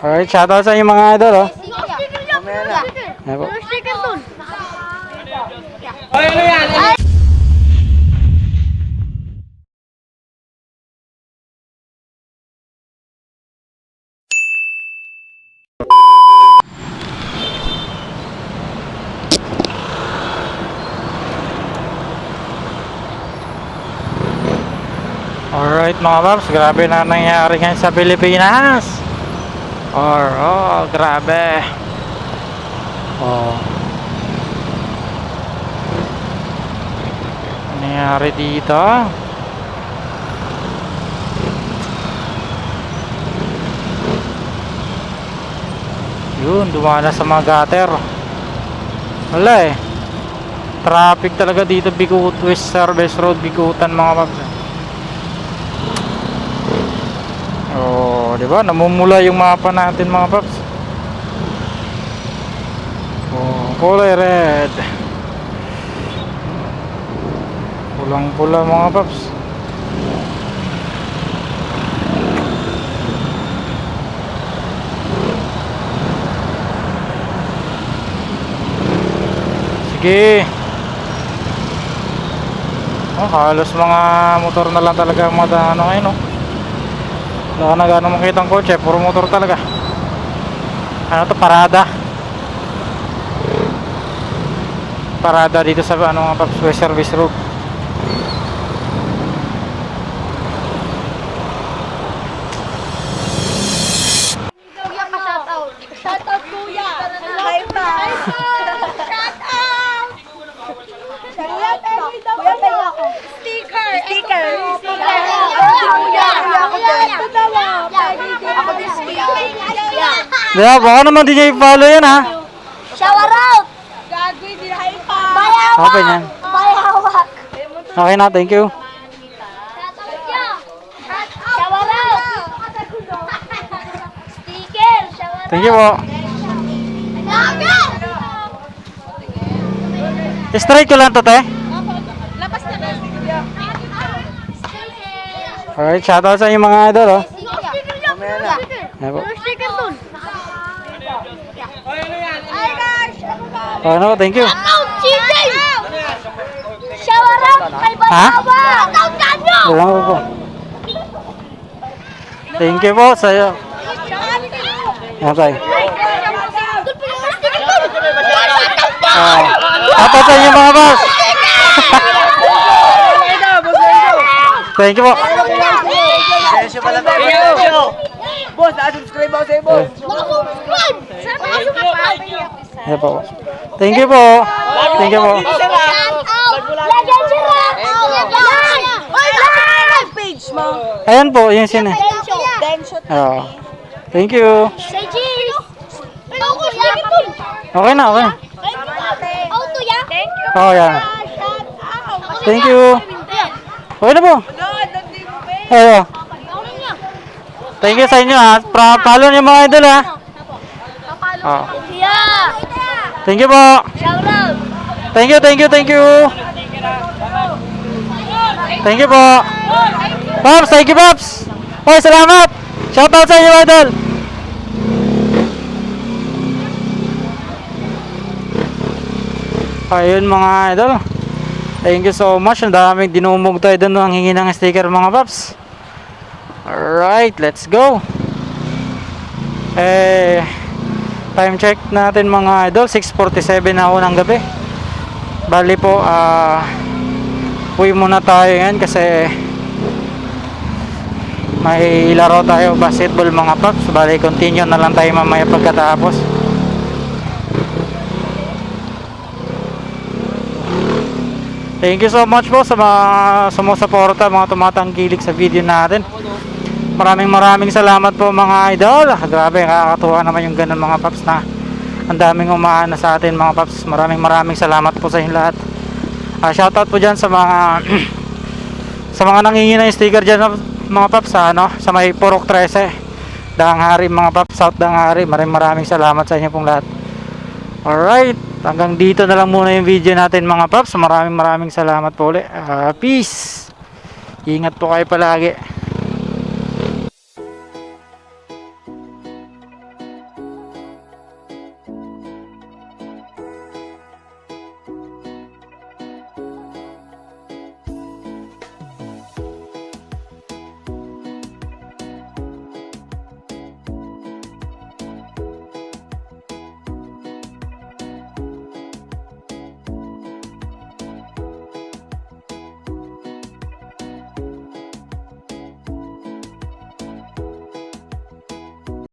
Alright, shoutout sa inyo mga idol, oh. Ayan po. Alright mga paps, grabe na nangyari ngayon sa Pilipinas. Or, oh, grabe. Oh. Nangyari dito? Yun, dumana sa mga gutter. Wala eh. Traffic talaga dito, Bigut West Service Road, Bigutan mga paps. eh. Oh, 'di ba? Namumula yung mapa natin mga paps. Oh, kulay red. Pulang-pula mga paps. Sige. Oh, halos mga motor na lang talaga mga ano ngayon, no? Wala na gano'ng makita ang kotse, puro motor talaga. Ano to, parada. Parada dito sa ano nga Paps West Service Road. Kuya ka shoutout. Shoutout kuya. Hi pa. Shoutout. Shoutout Kuya tayo ako. Sticker. Sticker. Sticker. Kuya. Ito daw ah. Ako din sticker. Diba, baka naman din niya i-follow yan ha. Shower out. Gagawin din hi pa. Bayawak. Okay yan. Bayawak. Okay na, thank you. Shower out. Sticker. Shower Thank you po. Straight ko lang to, te. Labas na ba? Alright, shoutout sa inyo mga idol, oh. Mamaya na. Ayan po. sticker Okay na po, thank you. Shower out kay! Wala ko po. Thank you po sa iyo. Ayan tayo. Ah, shoutout sa inyo mga boss. Thank you po. Boss, na-subscribe ako sa'yo, boss. Subscribe! Sir, subscribe! Ayan po. Thank you po. Thank you po. Ayan po, yung sine. Densyo. Oo. Thank you. Okay na, okay na. Auto ya? Thank you! Oh, yan. Out! Thank you. Okay na po. Ayo. Thank you sa inyo ha. Pra follow niyo mga idol ha. Oh. Thank you po. Thank you, thank you, thank you. Thank you po. Pops, thank you Pops. Oy, salamat. Shout out sa inyo idol. Ayun mga idol. Thank you so much. Ang daming dinumog tayo doon ang hingi ng sticker mga Pops. Alright, let's go. Eh, time check natin mga idol. 6.47 na ako ng gabi. Bali po, ah, uwi muna tayo yan kasi may laro tayo basketball mga Pops. Bali, continue na lang tayo mamaya pagkatapos. Thank you so much po sa mga sumusuporta, mga tumatangkilik sa video natin. Maraming maraming salamat po mga idol. Ah, Grabe, nakakatuwa naman yung ganun mga paps na ang daming umaana sa atin mga paps. Maraming maraming salamat po sa inyo lahat. Ah, shoutout po dyan sa mga sa mga nangingi ng sticker dyan mga paps sa, ano, sa may Purok 13. Danghari mga paps, South Danghari. Maraming maraming salamat sa inyo pong lahat. Alright, hanggang dito na lang muna yung video natin mga paps. Maraming maraming salamat po ulit. Ah, peace! Ingat po kayo palagi.